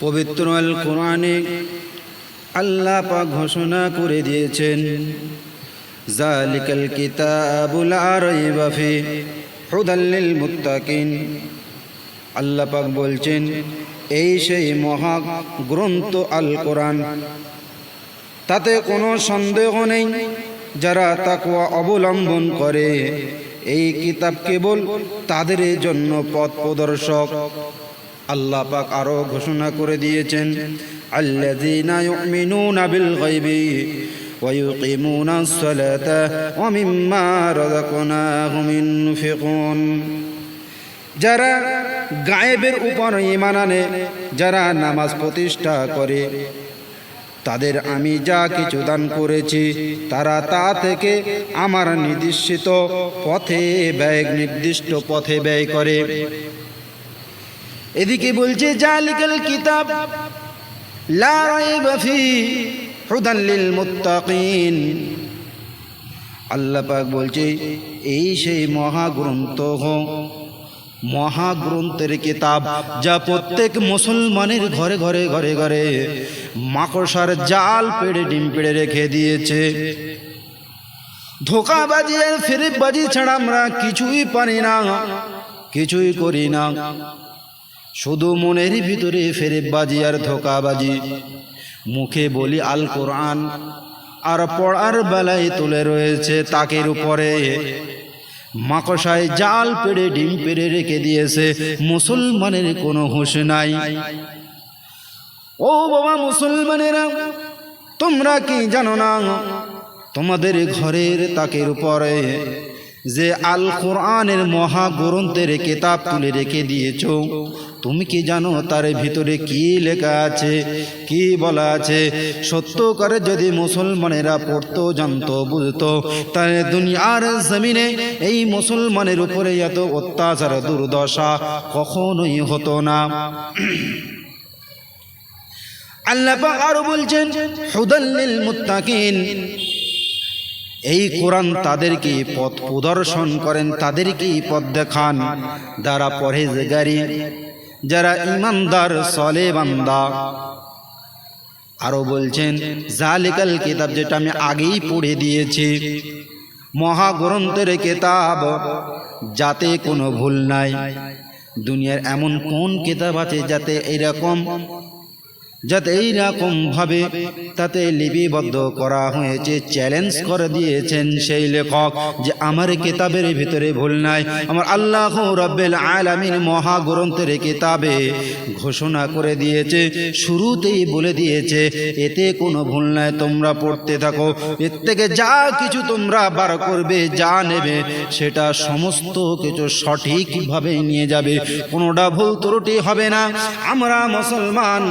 পবিত্র আল কোরআনে আল্লাহ পাক ঘোষণা করে দিয়েছেন জালিকাল কিতাবুল আরাইবা ফি মুত্তাকিন। আল্লাহ পাক বলছেন, এই সেই মহা গ্রন্থ আল কোরআন। তাতে কোনো সন্দেহ নেই, যারা তাকুয়া অবলম্বন করে। এই কিতাব কেবল তাদের জন্য পথ প্রদর্শক। আল্লাহ পাক আরো ঘোষণা করে দিয়েছেন আল্লাযীনা ইউমিনুনা বিল গায়বি ويقيمون الصلاة ومما رزقناهم ينفقون যারা গায়েবের উপর ইমান আনে যারা নামাজ প্রতিষ্ঠা করে তাদের আমি যা কিছু দান করেছি তারা তা থেকে আমার নির্দিষ্ট পথে ব্যয় নির্দিষ্ট পথে ব্যয় করে এদিকে বলছে, জালিকাল কিতাব, লা রাইবা ফি, হুদান লিল মুত্তাকিন। আল্লাহ পাক বলছে, এই সেই মহাগ্রন্থ মহাগ্রন্থের কিতাব যা প্রত্যেক মুসলমানের ঘরে ঘরে ঘরে ঘরে মাকড়সার জাল পেড়ে ডিম পেড়ে রেখে দিয়েছে। ধোকাবাজি আর ফেরেববাজি ছাড়া আমরা কিছুই পারি না, কিছুই করি না। শুধু মনের ভিতরে ফেরেববাজি আর ধোকাবাজি। মুখে বলি আল কোরআন আর পড়ার বেলায় তুলে রয়েছে তাকের উপরে। মাকসায় জাল পেড়ে ডিম পেড়ে রেখে দিয়েছে মুসলমানের কোনো হুঁশ নাই। ও বাবা মুসলমানেরা তোমরা কি জানো না? তোমাদের ঘরের তাকের উপরে যে আল কোরআনের মহাগ্রন্থের কেতাব তুলে রেখে দিয়েছ তুমি কি জানো তার ভিতরে কি লেখা আছে? কি বলা আছে? সত্য করে যদি মুসলমানেরা পড়তো, জানতো, বুঝতো, তাহলে দুনিয়ার জমিনে এই মুসলমানের উপরে এত অত্যাচার, দুর্দশা কখনোই হতো না। আল্লাহ আরও বলছেন হুদাল্লিল মুত্তাকিন। এই কোরআন তাদেরকে পথ প্রদর্শন করেন তাদেরকে পথ দেখান যারা পরহেজগারি যারা ইমানদার, সলে বান্দা। আরও বলছেন, জালিকাল কিতাব যেটা আমি আগেই পড়ে দিয়েছি। মহাগ্রন্থের কেতাব, যাতে কোনো ভুল নাই। দুনিয়ার এমন কোন কেতাব আছে যাতে এরকম যাতে এইরকম ভাবে তাতে লিপিবদ্ধ করা হয়েছে চ্যালেঞ্জ করে দিয়েছেন সেই লেখক যে আমার কিতাবের ভিতরে ভুল নাই। আমার আল্লাহ রব্বেল আলামিন মহাগ্রন্থের কিতাবে ঘোষণা করে দিয়েছে, শুরুতেই বলে দিয়েছে, এতে কোনো ভুল নাই, তোমরা পড়তে থাকো। এর থেকে যা কিছু তোমরা বার করবে, যা নেবে, সেটা সমস্ত কিছু সঠিকভাবে নিয়ে যাবে। কোনোটা ভুল, ত্রুটি হবে না। আমরা মুসলমান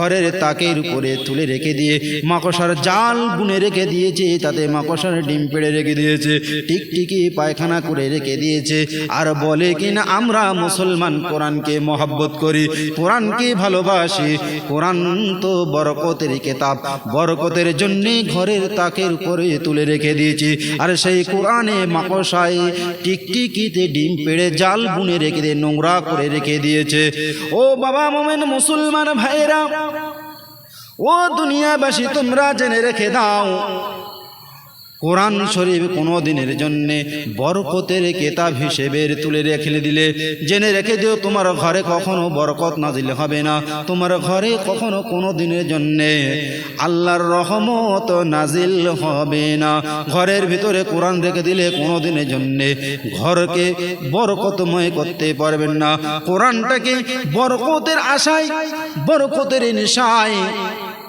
ঘরের তাকের উপরে তুলে রেখে দিয়ে মাকসার জাল বুনে রেখে দিয়েছে, তাতে মাকসার ডিম পেড়ে রেখে দিয়েছে, টিকটিকি পায়খানা করে রেখে দিয়েছে। আর বলে কিনা, আমরা মুসলমান, কোরআনকে মহাব্বত করি, কোরআনকে ভালোবাসি, কোরআন তো বরকতের কেতাব, বরকতের জন্যে ঘরের তাকের উপরে তুলে রেখে দিয়েছি। আর সেই কোরআনে মাকসায় টিকটিকিতে ডিম পেড়ে জাল বুনে রেখে দিয়ে নোংরা করে রেখে দিয়েছে। ও বাবা মোমেন মুসলমান ভাইরা ও দুনিয়াবাসী তোমরা জেনে রেখে দাও। কোরআন শরীফ কোনো দিনের জন্যে বরকতের কেতাব হিসেবে তুলে রেখে দিলে। জেনে রেখে দিও, তোমার ঘরে কখনো বরকত নাজিল হবে না। তোমার ঘরে কখনো কোনো দিনের জন্যে আল্লাহর রহমত নাজিল হবে না। ঘরের ভিতরে কোরআন রেখে দিলে কোনো দিনের জন্যে ঘরকে বরকতময় করতে পারবেন না। কোরআনটাকে বরকতের আশায়, বরকতের নেশায়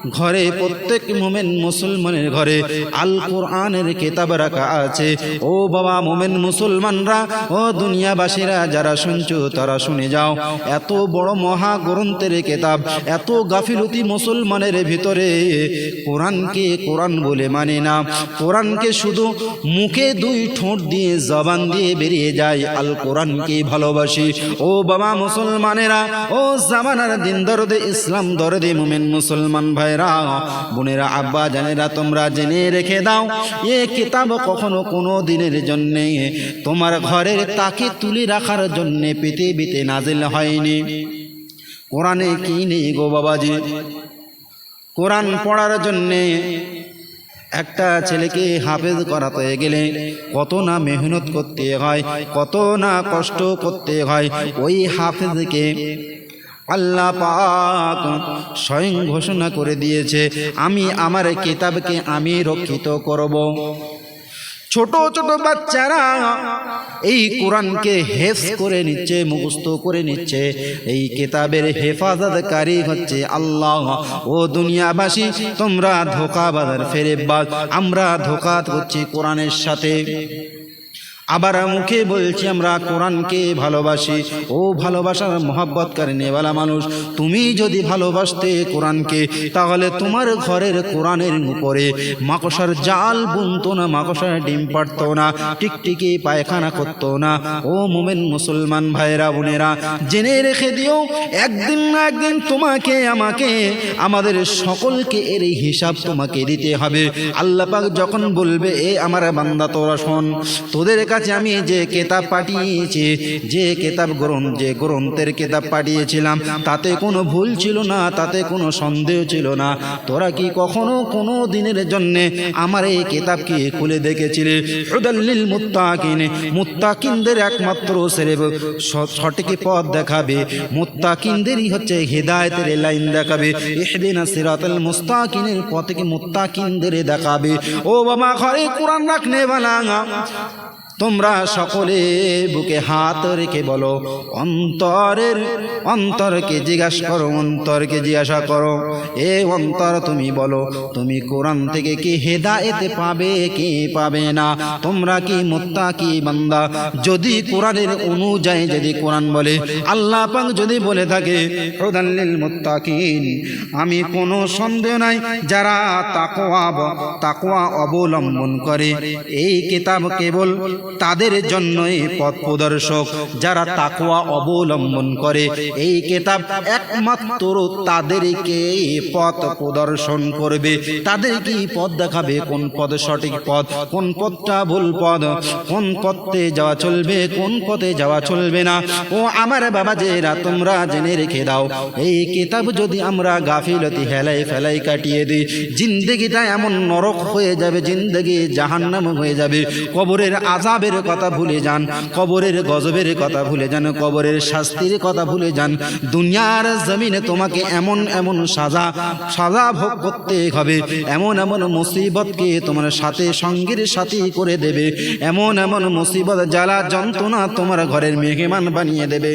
ঘরে প্রত্যেক মোমেন মুসলমানের ঘরে আল কোরআনের কেতাব রাখা আছে। ও বাবা মোমেন মুসলমানরা, ও দুনিয়াবাসীরা, যারা শুনছো, তারা শুনে যাও। এত বড় মহা গ্রন্থের কেতাব, এত গাফিলতি মুসলমানের ভিতরে। কোরআনকে কোরআন বলে মানে না। কোরআনকে শুধু মুখে দুই ঠোঁট দিয়ে জবান দিয়ে বেরিয়ে যায়। আল কোরআনকে ভালোবাসি। ও বাবা মুসলমানেরা, ও জামানার দিন দরদে, ইসলাম দরদে মোমেন মুসলমান ভাই। ভাইরা বোনেরা, আব্বা জানেরা, তোমরা জেনে রেখে দাও, এ কিতাব কখনো কোনো দিনের জন্যে, তোমার ঘরের তাকে তুলে রাখার জন্যে পৃথিবীতে নাজিল হয়নি। কোরআনে কি নেই গো বাবাজি? কোরআন পড়ার জন্যে একটা ছেলেকে হাফেজ করাতে গেলে কত না মেহনত করতে হয়, কত না কষ্ট করতে হয়, ওই হাফেজকে আল্লাহ পাক স্বয়ং ঘোষণা করে দিয়েছে, আমি আমার কিতাবকে আমি রক্ষিত করব। ছোট ছোট বাচ্চারা এই কোরআনকে হেফ করে নিচ্ছে, মুখস্থ করে নিচ্ছে। এই কিতাবের হেফাজতকারী হচ্ছে আল্লাহ। ও দুনিয়াবাসী, তোমরা ধোকাবাজার ফেরেবাজ আমরা ধোকা করছি কোরআনের সাথে। আবার মুখে বলছি, আমরা কোরআনকে ভালোবাসি। ও ভালোবাসার মহাব্বত করে নেওয়ালা মানুষ, তুমি যদি ভালোবাসতে কোরআনকে, তাহলে তোমার ঘরের কোরআনের উপরে মাকসার জাল বুনতো না, মাকসার ডিম পারতো না, টিকটিকি পায়খানা করতো না। ও মোমেন মুসলমান ভাইরা বোনেরা, জেনে রেখে দিও, একদিন না একদিন তোমাকে, আমাকে, আমাদের সকলকে এর হিসাব তোমাকে দিতে হবে। আল্লাহ পাক যখন বলবে, এ আমার বান্দা, তোরা শোন, তোদের কাছে আমি যে কেতাব পাঠিয়েছি যে কেতাব গ্রন্থ যে গ্রন্থের কেতাব পাঠিয়েছিলাম তাতে কোনো ভুল ছিল না তাতে কোনো সন্দেহ ছিল না। তোরা কি কখনো কোনো দিনের জন্যে আমার এই কেতাবকে খুলে দেখেছিলে? হুদাল্লিল মুত্তাকিন। মুত্তাকিনদের একমাত্র সেরে সঠিক পথ দেখাবে। মুত্তাকিনদেরই হচ্ছে হেদায়েতের লাইন দেখাবে। ইহদিনা সিরাতাল মুস্তাকিনের পথকে মুত্তাকিনদের দেখাবে। ও বাবা ঘরে কোরআন রাখনে বালা তোমরা সকলে বুকে হাত রেখে বলো, অন্তরের অন্তরকে জিজ্ঞাসা করো, অন্তরকে জিজ্ঞাসা করো। এ অন্তর তুমি বলো, তুমি কোরআন থেকে কি হেদায়েতে পাবে, কি পাবে না? তোমরা কি মুত্তা, কি বান্দা? যদি কোরআনের অনুযায়ী যদি কোরআন বলে, আল্লাহ পাক যদি বলে থাকে প্রধানিল মুত্তাকিন, আমি কোনো সন্দেহ নাই, যারা তাকওয়া তাকোয়া অবলম্বন করে, এই কিতাব কেবল তাদের জন্যই পথ প্রদর্শক, যারা তাকওয়া অবলম্বন করে। এই কেতাব একমাত্র তাদেরকে পথ প্রদর্শন করবে। তাদের কি পথ দেখাবে? কোন পদ সঠিক পথ? কোন পথটা ভুল পদ কোন পথে যাওয়া চলবে? কোন পথে যাওয়া চলবে না? ও আমার বাবা যেরা, তোমরা জেনে রেখে দাও। এই কিতাব যদি আমরা গাফিলতি হেলাই ফেলাই কাটিয়ে দিই, জিন্দগিটা এমন নরক হয়ে যাবে, জিন্দগি জাহান্নাম হয়ে যাবে। কবরের আজাবের কথা ভুলে যান, কবরের গজবের কথা ভুলে যান, কবরের শাস্তির কথা ভুলে যান। দুনিয়ার জমিনে তোমাকে এমন এমন সাজা সাজা ভোগ করতে হবে। এমন এমন মুসিবতকে তোমার সাথে সঙ্গীর সাথী করে দেবে। এমন এমন মুসিবত, জ্বালা যন্ত্রণা তোমার ঘরের মেহমান বানিয়ে দেবে।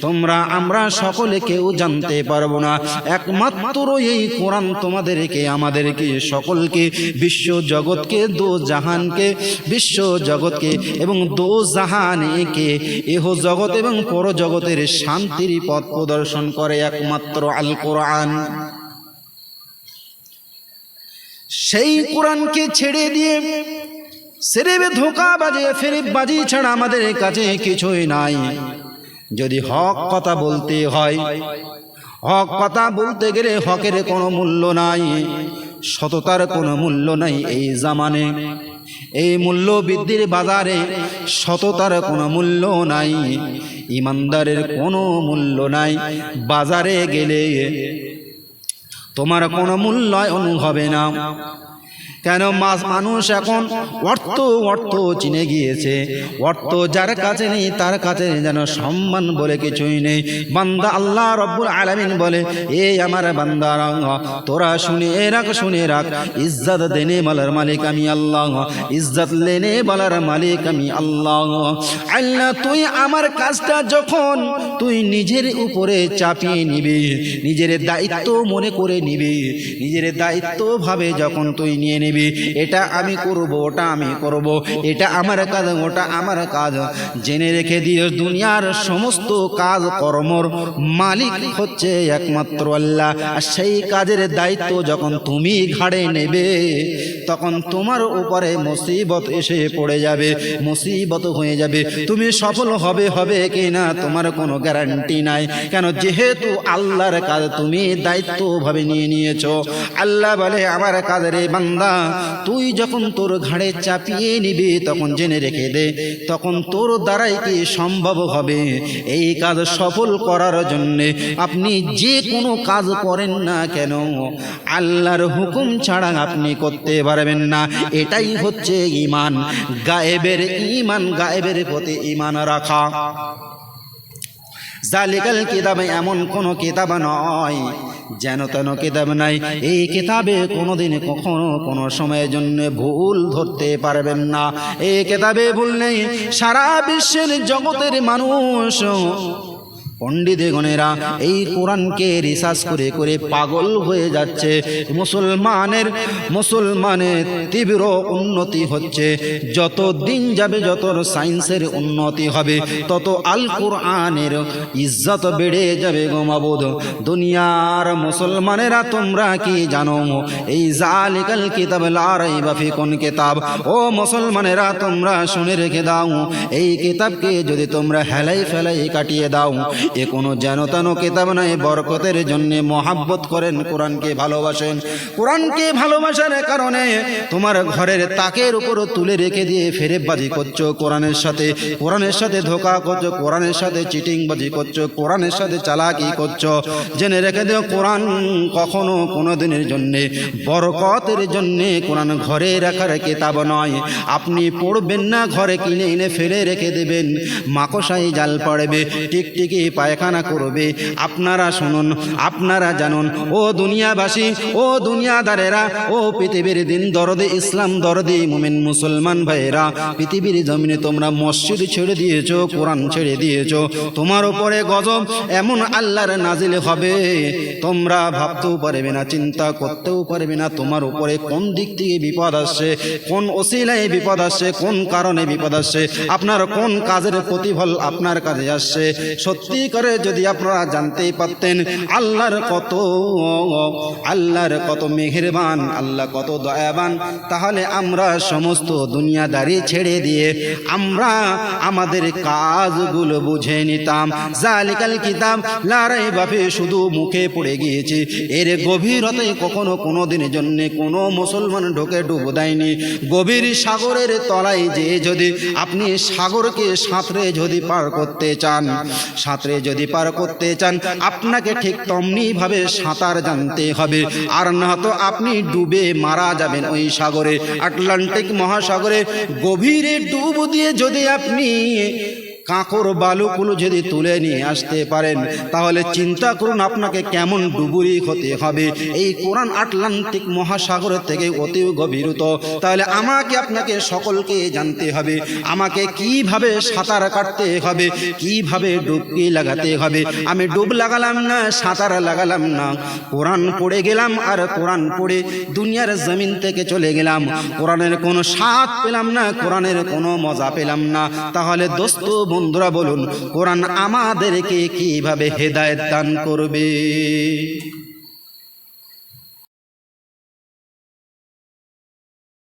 তোমরা, আমরা সকলে কেউ জানতে পারব না। একমাত্র এই কোরআন তোমাদেরকে, আমাদেরকে, সকলকে, বিশ্ব জগৎকে দো জাহানকে বিশ্ব জগৎকে এবং দো জাহানকে এহ জগৎ এবং পর জগতের শান্তির পথ প্রদর্শন করে একমাত্র আল কোরআন সেই কোরআনকে ছেড়ে দিয়ে সেরেবে ধোকা বাজে ফেরে বাজি ছাড়া আমাদের কাছে কিছুই নাই। যদি হক কথা বলতে হয়, হক কথা বলতে গেলে হকের কোনো মূল্য নাই। সততার কোনো মূল্য নাই এই জামানে। এই মূল্য বৃদ্ধির বাজারে সততার কোনো মূল্য নাই, ইমানদারের কোনো মূল্য নাই। বাজারে গেলে তোমার কোনো মূল্যায়ন হবে না। কেন মাস মানুষ এখন অর্থ অর্থ চিনে গিয়েছে। অর্থ যার কাছে নেই, তার কাছে যেন সম্মান বলে কিছুই নেই। বান্দা আল্লাহ রব্বুল আলামিন বলে এই আমার বান্দা, তোরা শুনে রাখ শুনে রাখ। ইজ্জত দেনে বলার মালিক আমি আল্লাহ, ইজ্জত লেনে বলার মালিক আমি আল্লাহ। আল্লাহ, তুই আমার কাজটা যখন তুই নিজের উপরে চাপিয়ে নিবি, নিজের দায়িত্ব মনে করে নিবি, নিজের দায়িত্ব ভাবে যখন তুই নিয়ে নিবি এটা আমি করব, ওটা আমি করব। এটা আমার কাজ, ওটা আমার কাজ। জেনে রেখে দিও দুনিয়ার সমস্ত কাজ কর্মর মালিক হচ্ছে একমাত্র আল্লাহ। আর সেই কাজের দায়িত্ব যখন তুমি ঘাড়ে নেবে, তখন তোমার উপরে মুসিবত এসে পড়ে যাবে, মুসিবত হয়ে যাবে। তুমি সফল হবে হবে কি না তোমার কোনো গ্যারান্টি নাই। কেন? যেহেতু আল্লাহর কাজ তুমি দায়িত্বভাবে নিয়ে নিয়েছ। আল্লাহ বলে, আমার কাজের বান্দা তুই যখন তোর ঘাড়ে চাপিয়ে নিবি, তখন জেনে রেখে দে, তখন তোর দ্বারাই কি সম্ভব হবে? এই কাজ সফল করার জন্যে আপনি যে কোনো কাজ করেন না কেন? আল্লাহর হুকুম ছাড়া আপনি করতে পারবেন না। এটাই হচ্ছে ইমান গায়েবের ইমান গায়েবের প্রতি ইমান রাখা। জালিকাল কিতাবে এমন কোনো কিতাব নয় যেন তেন কিতাব নাই। এই কিতাবে কোনোদিন কখনো কোনো সময়ের জন্য ভুল ধরতে পারবেন না। এই কিতাবে ভুল নেই। সারা বিশ্বের জগতের মানুষ পণ্ডিতগণেরা এই কোরআনকে রিসার্চ করে করে পাগল হয়ে যাচ্ছে। মুসলমানের মুসলমানের তীব্র উন্নতি হচ্ছে। যত দিন যাবে, যত সায়েন্সের উন্নতি হবে, তত আল কোরআনের ইজ্জত বেড়ে যাবে গোমাবোধ দুনিয়ার মুসলমানেরা তোমরা কি জানো? এই জালিকাল কিতাব লারাই বাফি কোন কিতাব। ও মুসলমানেরা, তোমরা শুনে রেখে দাও। এই কিতাবকে যদি তোমরা হেলাই ফেলাই কাটিয়ে দাও এ কোনো যেন তেন কিতাব নয় বরকতের জন্য মহাব্বত করেন, কোরআনকে ভালোবাসেন। কোরআনকে ভালোবাসার কারণে তোমার ঘরের তাকের উপর তুলে রেখে দিয়ে ফেরেববাজি করছ, কোরআনের সাথে কোরআনের সাথে ধোকা করছ, কোরআনের সাথে চিটিংবাজি করছ, কোরআনের সাথে চালাকি করছ। জেনে রেখে দিও, কোরআন কখনো কোনো দিনের জন্যে, বরকতের জন্যে কোরআন ঘরে রাখার কিতাব নয়। আপনি পড়বেন না, ঘরে কিনে এনে ফেলে রেখে দেবেন। মাকসাই জাল পড়বে, টিকটিকি পায়খানা করবে। আপনারা শুনুন, আপনারা জানুন। ও দুনিয়াবাসী, ও দুনিয়াদারেরা, ও পৃথিবীর দিন দরদে, ইসলাম দরদে, মুমিন মুসলমান ভাইয়েরা, পৃথিবীর জমিনে তোমরা মসজিদ ছেড়ে দিয়েছ, কোরআন ছেড়ে দিয়েছ। তোমার উপরে গজব এমন আল্লাহর নাজিল হবে। তোমরা ভাবতেও পারবে না, চিন্তা করতেও পারবে না, তোমার উপরে কোন দিক থেকে বিপদ আসছে, কোন ওসিলায় বিপদ আসছে, কোন কারণে বিপদ আসছে, আপনার কোন কাজের প্রতিফল আপনার কাজে আসছে। সত্যি করে যদি আপনারা জানতেই পারতেন, আল্লাহর কত আল্লাহর কত মেহেরবান, আল্লাহ কত দয়াবান, তাহলে আমরা সমস্ত দুনিয়াদারি ছেড়ে দিয়ে আমরা আমাদের কাজগুলো বুঝে নিতাম। জালিকাল কিতাব লারাই বাপে শুধু মুখে পড়ে গিয়েছে। এর গভীরতে কখনো কোনো দিনের জন্যে কোনো মুসলমান ঢোকে ডুব দেয়নি। গভীর সাগরের তলায় যে যদি আপনি সাগরকে সাঁতরে যদি পার করতে চান, সাঁতরে যদি পার করতে চান, আপনাকে ঠিক তেমনিভাবে সাঁতার জানতে হবে। আর না তো আপনি ডুবে মারা যাবেন ওই সাগরে, আটলান্টিক মহাসাগরে। গভীরে ডুব দিয়ে যদি আপনি কাঁকর বালুগুলো যদি তুলে নিয়ে আসতে পারেন, তাহলে চিন্তা করুন আপনাকে কেমন ডুবুরি হতে হবে। এই কোরআন আটলান্টিক মহাসাগর থেকে অতি গভীরত। তাহলে আমাকে আপনাকে সকলকে জানতে হবে, আমাকে কীভাবে সাঁতার কাটতে হবে, কীভাবে ডুবকি লাগাতে হবে? আমি ডুব লাগালাম না, সাঁতার লাগালাম না। কোরআন পড়ে গেলাম আর কোরআন পড়ে দুনিয়ার জমিন থেকে চলে গেলাম। কোরআনের কোনো স্বাদ পেলাম না, কোরআনের কোনো মজা পেলাম না। তাহলে দোস্ত বন্ধুরা বলুন কোরআন আমাদেরকে কীভাবে হেদায়ত দান করবে?